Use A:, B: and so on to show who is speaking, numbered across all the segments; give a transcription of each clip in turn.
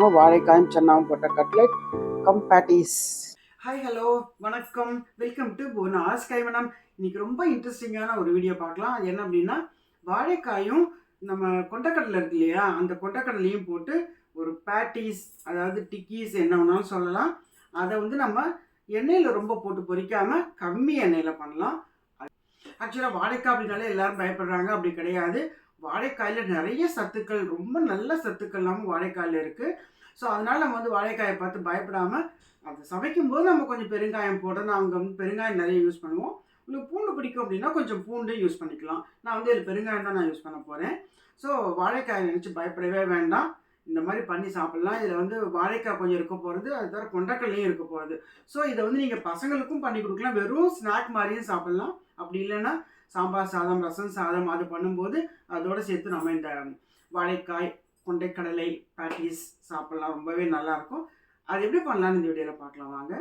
A: பார்த்துருக்கோம் வாழைக்காயும் சென்னாவும் போட்ட cutlet. Cum patties.
B: Hi hello வணக்கம். வெல்கம் டு போனாஸ் கைவனம் இன்னைக்கு ரொம்ப இன்ட்ரெஸ்டிங்கான ஒரு வீடியோ பார்க்கலாம். என்ன அப்படின்னா வாழைக்காயும் நம்ம கொண்டக்கடலை இருக்கு இல்லையா? அந்த கொண்டக்கடலையும் போட்டு ஒரு பேட்டிஸ் அதாவது டிக்கீஸ் என்ன வேணாலும் சொல்லலாம். அதை வந்து நம்ம எண்ணெயில் ரொம்ப போட்டு பொரிக்காமல் கம்மி எண்ணெயில் பண்ணலாம். ஆக்சுவலாக வாழைக்காய் அப்படின்னாலே எல்லோரும் பயப்படுறாங்க. அப்படி கிடையாது. வாழைக்காயில் நிறைய சத்துக்கள் ரொம்ப நல்ல சத்துக்கள் நம்ம வாழைக்காயில் இருக்குது ஸோ அதனால் நம்ம வந்து வாழைக்காயை பார்த்து பயப்படாமல் அது சமைக்கும் போது நம்ம கொஞ்சம் பெருங்காயம் போடுறோம் நாங்கள் வந்து பெருங்காயம் நிறைய யூஸ் பண்ணுவோம். உங்களுக்கு பூண்டு பிடிக்கும் அப்படின்னா கொஞ்சம் பூண்டு யூஸ் பண்ணிக்கலாம். நான் வந்து இதில் பெருங்காயம் தான் நான் யூஸ் பண்ண போகிறேன் ஸோ வாழைக்காயை நினச்சி பயப்படவே வேண்டாம். இந்த மாதிரி பண்ணி சாப்பிட்லாம். இதில் வந்து வாழைக்காய் கொஞ்சம் இருக்க போகிறது அது தவிர கொண்டக்கடலையும் இருக்க போகிறது ஸோ இதை வந்து நீங்கள் பசங்களுக்கும் பண்ணி கொடுக்கலாம். வெறும் ஸ்நாக் மாதிரியும் சாப்பிட்லாம். அப்படி இல்லைன்னா சாம்பார் சாதம் ரசம் சாதம் அது பண்ணும்போது அதோடு சேர்த்து நம்ம இந்த வாழைக்காய் கொண்டைக்கடலை பேட்டிஸ் சாப்பிட்லாம். ரொம்பவே நல்லாயிருக்கும் அது எப்படி பண்ணலாம்னு இந்த வீடியோவில் பார்க்கலாம். வாங்க.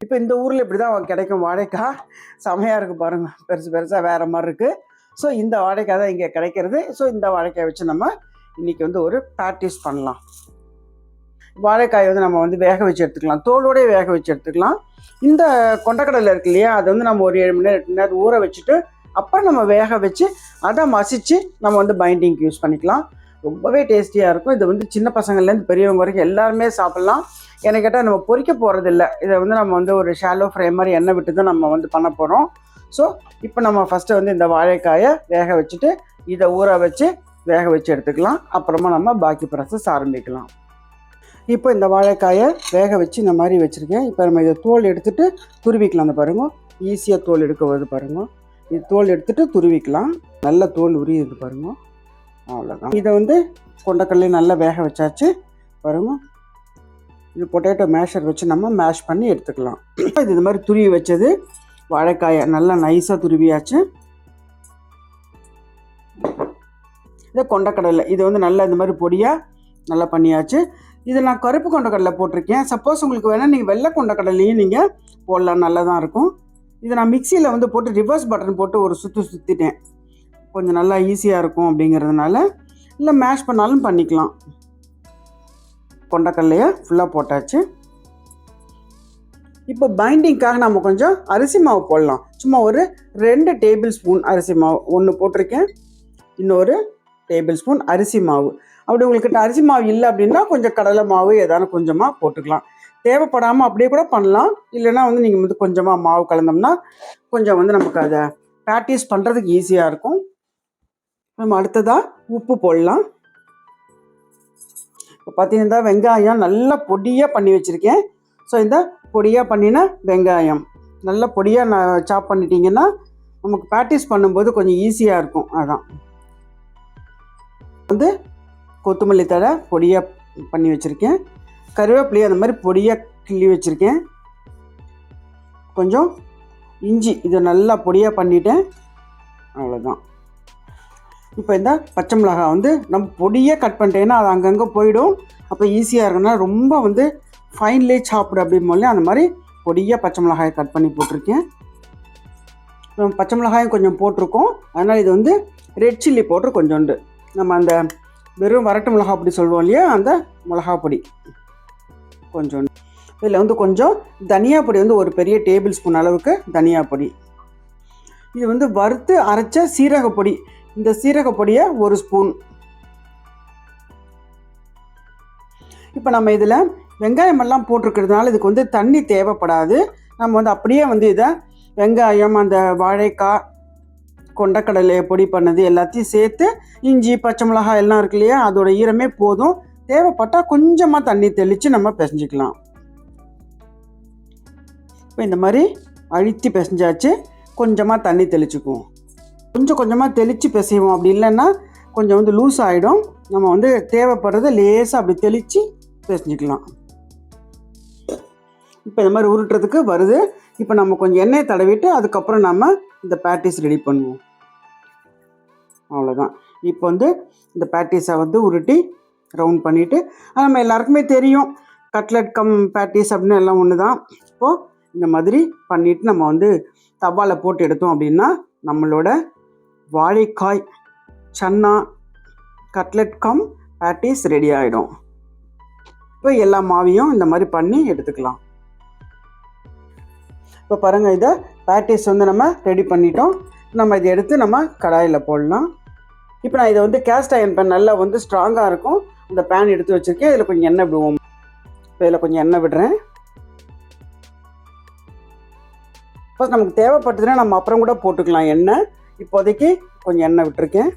A: இப்போ இந்த ஊரில் இப்படி தான் கிடைக்கும். வாழைக்காய் செமையாக இருக்குது பாருங்கள் பெருசு பெருசாக வேறு மாதிரி இருக்குது ஸோ இந்த வாழைக்காய் தான் இங்கே கிடைக்கிறது. ஸோ இந்த வாழைக்காய் வச்சு நம்ம இன்றைக்கி வந்து ஒரு பேட்டிஸ் பண்ணலாம். வாழைக்காய் வந்து நம்ம வந்து வேக வச்சு எடுத்துக்கலாம். தோலோடய வேக வச்சு எடுத்துக்கலாம். இந்த கொண்டக்கடலை இருக்கு இல்லையா? அதை வந்து நம்ம ஒரு ஏழு மணி நேரம் எட்டு மணி நேரம் ஊற வச்சுட்டு அப்புறம் நம்ம வேக வச்சு அதை மசித்து நம்ம வந்து பைண்டிங்க்கு யூஸ் பண்ணிக்கலாம். ரொம்பவே டேஸ்டியாக இருக்கும். இது வந்து சின்ன பசங்கள்லேருந்து பெரியவங்க வரைக்கும் எல்லாருமே சாப்பிட்லாம். எனக்கு கேட்டால் நம்ம பொறிக்க போகிறது இல்லை இதை வந்து நம்ம வந்து ஒரு ஷாலோ ஃப்ரை மாதிரி எண்ணெய் விட்டு தான் நம்ம வந்து பண்ண போகிறோம் ஸோ இப்போ நம்ம ஃபஸ்ட்டு வந்து இந்த வாழைக்காயை வேக வச்சுட்டு இதை ஊற வச்சு வேக வச்சு எடுத்துக்கலாம். அப்புறமா நம்ம பாக்கி ப்ராசஸ் ஆரம்பிக்கலாம். இப்போ இந்த வாழைக்காயை வேக வச்சு இந்த மாதிரி வச்சுருக்கேன். இப்போ நம்ம இதை தோல் எடுத்துட்டு துருவிக்கலாம் அந்த பாருங்க ஈஸியாக தோல் எடுக்க வருது பாருங்க. இது தோல் எடுத்துட்டு துருவிக்கலாம். நல்ல தோல் உரியுது பாருங்க. அவ்வளோதான் இதை வந்து கொண்டக்கடலையும் நல்லா வேக வச்சாச்சு. பாருங்க. இது பொட்டேட்டோ மேஷர் வச்சு நம்ம மேஷ் பண்ணி எடுத்துக்கலாம். இது இந்த மாதிரி துருவி வச்சது வாழைக்காயை நல்லா நைஸாக துருவியாச்சு. இது கொண்டக்கடலை இது வந்து நல்லா இந்த மாதிரி பொடியாக நல்லா பண்ணியாச்சு. இது நான் கருப்பு கொண்டக்கடலை போட்டிருக்கேன். சப்போஸ் உங்களுக்கு வேணால் நீங்கள் வெள்ளை கொண்டக்கடலையும் நீங்கள் போடலாம். நல்லா தான் இருக்கும். இதை நான் மிக்சியில் வந்து போட்டு ரிவர்ஸ் பட்டன் போட்டு ஒரு சுற்று சுற்றிட்டேன் கொஞ்சம் நல்லா ஈஸியாக இருக்கும் அப்படிங்கிறதுனால இல்லை மேஷ் பண்ணாலும் பண்ணிக்கலாம். கொண்டக்கடலையை ஃபுல்லாக போட்டாச்சு. இப்போ பைண்டிங்க்காக நம்ம கொஞ்சம் அரிசி மாவு போடலாம். சும்மா ஒரு ரெண்டு டேபிள் ஸ்பூன் அரிசி மாவு ஒன்று போட்டிருக்கேன். இன்னொரு டேபிள் ஸ்பூன் அரிசி மாவு. அப்படி உங்கள்கிட்ட அரிசி மாவு இல்லை அப்படின்னா கொஞ்சம் கடலை மாவு ஏதாவது கொஞ்சமாக போட்டுக்கலாம். தேவைப்படாமல் அப்படியே கூட பண்ணலாம். இல்லைன்னா வந்து நீங்கள் வந்து கொஞ்சமாக மாவு கலந்தோம்னா கொஞ்சம் வந்து நமக்கு அதை ப்ராக்டிஸ் பண்ணுறதுக்கு ஈஸியாக இருக்கும். நம்ம அடுத்ததாக உப்பு போடலாம். இப்போ பார்த்தீங்கன்னா வெங்காயம் நல்லா பொடியாக பண்ணி வச்சுருக்கேன். ஸோ இந்த பொடியாக பண்ணின வெங்காயம் நல்லா பொடியாக நான் சாப் பண்ணிட்டீங்கன்னா நமக்கு ப்ராக்டிஸ் பண்ணும்போது கொஞ்சம் ஈஸியாக இருக்கும். அதான். வந்து கொத்தமல்லி தழை பொடியாக பண்ணி வச்சுருக்கேன். கருவேப்பிலையை அந்த மாதிரி பொடியாக கிள்ளி வச்சுருக்கேன். கொஞ்சம் இஞ்சி இதை நல்லா பொடியாக பண்ணிட்டேன். அவ்வளோதான் இப்போ இந்த பச்சை மிளகாய் வந்து நம்ம பொடியாக கட் பண்ணிட்டேன்னா அது அங்கங்கே போயிடும். அப்போ ஈஸியாக இருக்குன்னா ரொம்ப வந்து ஃபைன்லே சாப்பிடு அப்படிம்போது அந்த மாதிரி பொடியாக பச்சை மிளகாயை கட் பண்ணி போட்டிருக்கேன். பச்சை மிளகாயும் கொஞ்சம் போட்டிருக்கோம். அதனால் இது வந்து ரெட் சில்லி போட்டு கொஞ்சோண்டு. நம்ம அந்த வெறும் வரட்டு மிளகா பொடி சொல்லுவோம் இல்லையா? அந்த மிளகா பொடி. கொஞ்சோண்டு இதில் வந்து கொஞ்சம் தனியா பொடி வந்து ஒரு பெரிய டேபிள் ஸ்பூன் அளவுக்கு தனியா பொடி. இது வந்து வறுத்து அரைச்ச சீரக பொடி. இந்த சீரக பொடியை ஒரு ஸ்பூன். இப்போ நம்ம இதில் வெங்காயம் எல்லாம் போட்டிருக்கிறதுனால இதுக்கு வந்து தண்ணி தேவைப்படாது. நம்ம வந்து அப்படியே வந்து இதை வெங்காயம் அந்த வாழைக்காய் கொண்டக்கடலையை பொடி பண்ணது எல்லாத்தையும் சேர்த்து இஞ்சி பச்சை மிளகாய் எல்லாம் இருக்கு இல்லையா அதோட ஈரமே போதும். தேவைப்பட்டால் கொஞ்சமாக தண்ணி தெளித்து நம்ம பிசைஞ்சிக்கலாம். இப்போ இந்த மாதிரி அழுத்தி பிசைஞ்சாச்சு கொஞ்சமாக தண்ணி தெளிச்சுக்குவோம். கொஞ்சம் கொஞ்சமாக தெளித்து பிசைவோம். அப்படி இல்லைன்னா கொஞ்சம் வந்து லூஸ் ஆகிடும் நம்ம வந்து தேவைப்படுறத லேசாக அப்படி தெளித்து பிசைஞ்சிக்கலாம். இப்போ இந்த மாதிரி உருட்டுறதுக்கு வருது. இப்போ நம்ம கொஞ்சம் எண்ணெயை தடவிட்டு அதுக்கப்புறம் நம்ம இந்த பேட்டிஸ் ரெடி பண்ணுவோம். அவ்வளோதான் இப்போ வந்து இந்த பேட்டிஸை வந்து உருட்டி ரவுண்ட் பண்ணிவிட்டு நம்ம எல்லாருக்குமே தெரியும். கட்லட் கம் பேட்டிஸ் அப்படின்னு எல்லாம் ஒன்று தான் இப்போது இந்த மாதிரி பண்ணிவிட்டு நம்ம வந்து தவாவில் போட்டு எடுத்தோம் அப்படின்னா நம்மளோட வாழைக்காய் சன்னா கட்லட் கம் பேட்டிஸ் ரெடி ஆகிடும் இப்போ எல்லா மாவையும் இந்த மாதிரி பண்ணி எடுத்துக்கலாம். இப்போ பாருங்கள் இதை பேட்டிஸ் வந்து நம்ம ரெடி பண்ணிட்டோம். நம்ம இதை எடுத்து நம்ம கடாயில் போடலாம். இப்போ நான் இதை வந்து கேஸ்ட் அயன் பேன் நல்லா வந்து ஸ்ட்ராங்காக இருக்கும். இந்த பேன் எடுத்து வச்சுருக்கேன். இதில் கொஞ்சம் எண்ணெய் விடுவோம். இப்போ இதில் கொஞ்சம் எண்ணெய் விடுறேன். ஃபஸ்ட் நமக்கு தேவைப்பட்டதுன்னா நம்ம அப்புறம் கூட போட்டுக்கலாம் எண்ணெய். இப்போதைக்கு கொஞ்சம் எண்ணெய் விட்டுருக்கேன்.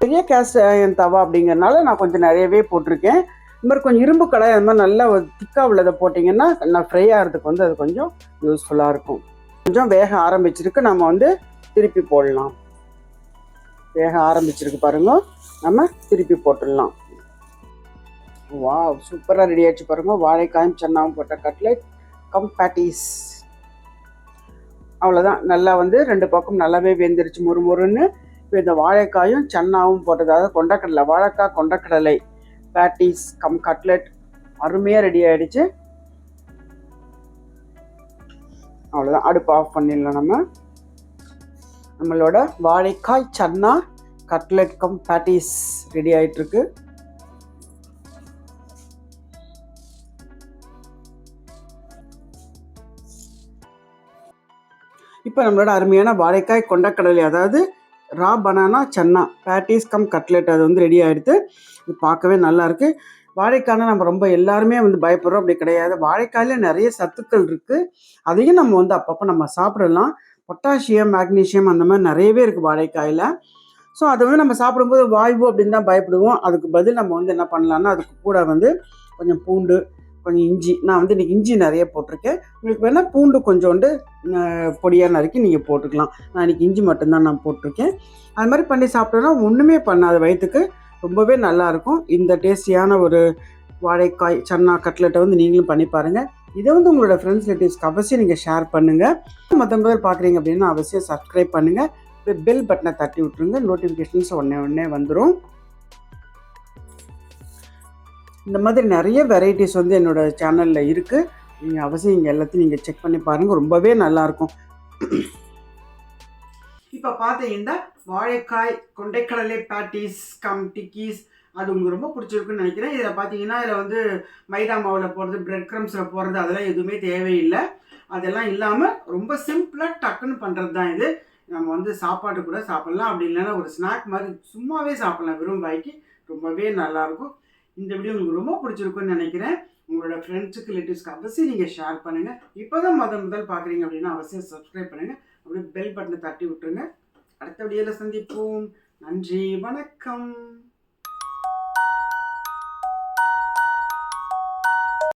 A: பெரிய கேஸ்ட் அயன் தவா அப்படிங்கிறனால நான் கொஞ்சம் நிறையவே போட்டிருக்கேன். இந்த மாதிரி கொஞ்சம் இரும்பு கடை அந்த மாதிரி நல்லா திக்காக உள்ளதை போட்டிங்கன்னா நான் ஃப்ரை ஆகிறதுக்கு வந்து அது கொஞ்சம் யூஸ்ஃபுல்லாக இருக்கும். கொஞ்சம் வேக ஆரம்பிச்சிருக்கு. நம்ம வந்து திருப்பி போடலாம். வேக ஆரம்பிச்சிருக்கு பாருங்க. நம்ம திருப்பி போட்டுடலாம். வா சூப்பராக ரெடி ஆச்சு பாருங்க. வாழைக்காயும் சென்னாவும் போட்ட கட்லெட் கம்பேட்டிஸ் அவ்வளோதான் நல்லா வந்து ரெண்டு பக்கம் நல்லாவே வெந்துருச்சு. மொறு மொறுன்னு இப்போ இந்த வாழைக்காயும் சன்னாவும் போட்டது. அதாவது கொண்டக்கடலை வாழைக்காய் கொண்டக்கடலை பேட்டிஸ் கம் கட்லெட் அருமையாக ரெடி ஆகிடுச்சு அவ்வளோதான் அடுப்பு ஆஃப் பண்ணிடலாம் நம்ம. நம்மளோட வாழைக்காய் chana cutlet cum patties ready ஆயிட்டிருக்கு. இப்போ நம்மளோட அருமையான வாழைக்காய் கொண்டக்கடலை அதாவது raw banana chana patties cum cutlet அது வந்து ரெடி ஆகிடுது இது பார்க்கவே நல்லாயிருக்கு. வாழைக்காய்னா நம்ம ரொம்ப எல்லாருமே வந்து பயப்படுறோம். அப்படி கிடையாது. வாழைக்காயில் நிறைய சத்துக்கள் இருக்குது அதையும் நம்ம வந்து அப்பப்போ நம்ம சாப்பிடலாம். பொட்டாசியம் மேக்னீசியம் அந்த மாதிரி நிறையவே இருக்குது வாழைக்காயில். ஸோ அதை வந்து நம்ம சாப்பிடும்போது வாய்வு அப்படின்னு தான் பயப்படுவோம். அதுக்கு பதில் நம்ம வந்து என்ன பண்ணலான்னா அதுக்கு கூட வந்து கொஞ்சம் பூண்டு கொஞ்சம் இஞ்சி. நான் வந்து இன்றைக்கி இஞ்சி நிறைய போட்டிருக்கேன். உங்களுக்கு வேணால் பூண்டு கொஞ்சோண்டு பொடியாக நறுக்கி நீங்கள் போட்டுக்கலாம். நான் இன்றைக்கி இஞ்சி மட்டும்தான் நான் போட்டிருக்கேன். அது மாதிரி பண்ணி சாப்பிட்டோன்னா ஒன்றுமே பண்ணாத வயிற்றுக்கு ரொம்பவே நல்லாயிருக்கும் இந்த டேஸ்டியான ஒரு வாழைக்காய் சன்னா கட்லெட்டை வந்து நீங்களும் பண்ணி பாருங்கள் இதை வந்து உங்களோட ஃப்ரெண்ட்ஸ் ரிலேட்டிவ்ஸ்க்கு அவசியம் நீங்கள் ஷேர் பண்ணுங்கள் மற்ற பேர் பார்க்குறீங்க அப்படின்னா அவசியம் சப்ஸ்கிரைப் பண்ணுங்கள் பெல் பட்டனை தட்டி விட்ருங்க நோட்டிஃபிகேஷன்ஸ் உடனே உடனே வந்துடும் இந்த மாதிரி நிறைய வெரைட்டிஸ் வந்து என்னோட சேனலில் இருக்குது நீங்கள் அவசியம் இங்கே எல்லாத்தையும் நீங்கள் செக் பண்ணி பாருங்கள் ரொம்பவே நல்லாயிருக்கும்
B: இப்போ பார்த்தீங்கன்னா வாழைக்காய் கொண்டைக்கடலை பேட்டிஸ் கம் டிக்கீஸ் அது உங்களுக்கு ரொம்ப பிடிச்சிருக்குன்னு நினைக்கிறேன். இதில் பார்த்தீங்கன்னா இதில் வந்து மைதா மாவில் போடுறது பிரெட் க்ரம்ஸில் போடுறது அதெல்லாம் எதுவுமே தேவையில்லை. அதெல்லாம் இல்லாமல் ரொம்ப சிம்பிளாக டக்குன்னு பண்ணுறது தான் இது. நம்ம வந்து சாப்பாடு கூட சாப்பிட்லாம். அப்படி இல்லைன்னா ஒரு ஸ்நாக் மாதிரி சும்மாவே சாப்பிட்லாம். வெறும் வாய்க்கு ரொம்பவே நல்லாயிருக்கும். இந்த வீடியோ உங்களுக்கு ரொம்ப பிடிச்சிருக்குன்னு நினைக்கிறேன். உங்களோட ஃப்ரெண்ட்ஸுக்கு ரிலேட்டிவ்ஸ்க்கு அவசியம் நீங்கள் ஷேர் பண்ணுங்கள் இப்போ தான் முதல் முதல் பார்க்குறீங்க அப்படின்னா அவசியம் சப்ஸ்கிரைப் பண்ணுங்கள் அப்படியே பெல் பட்டனை தட்டி விட்டுருங்க. அடுத்த வீடியோவில் சந்திப்போம். நன்றி. வணக்கம்.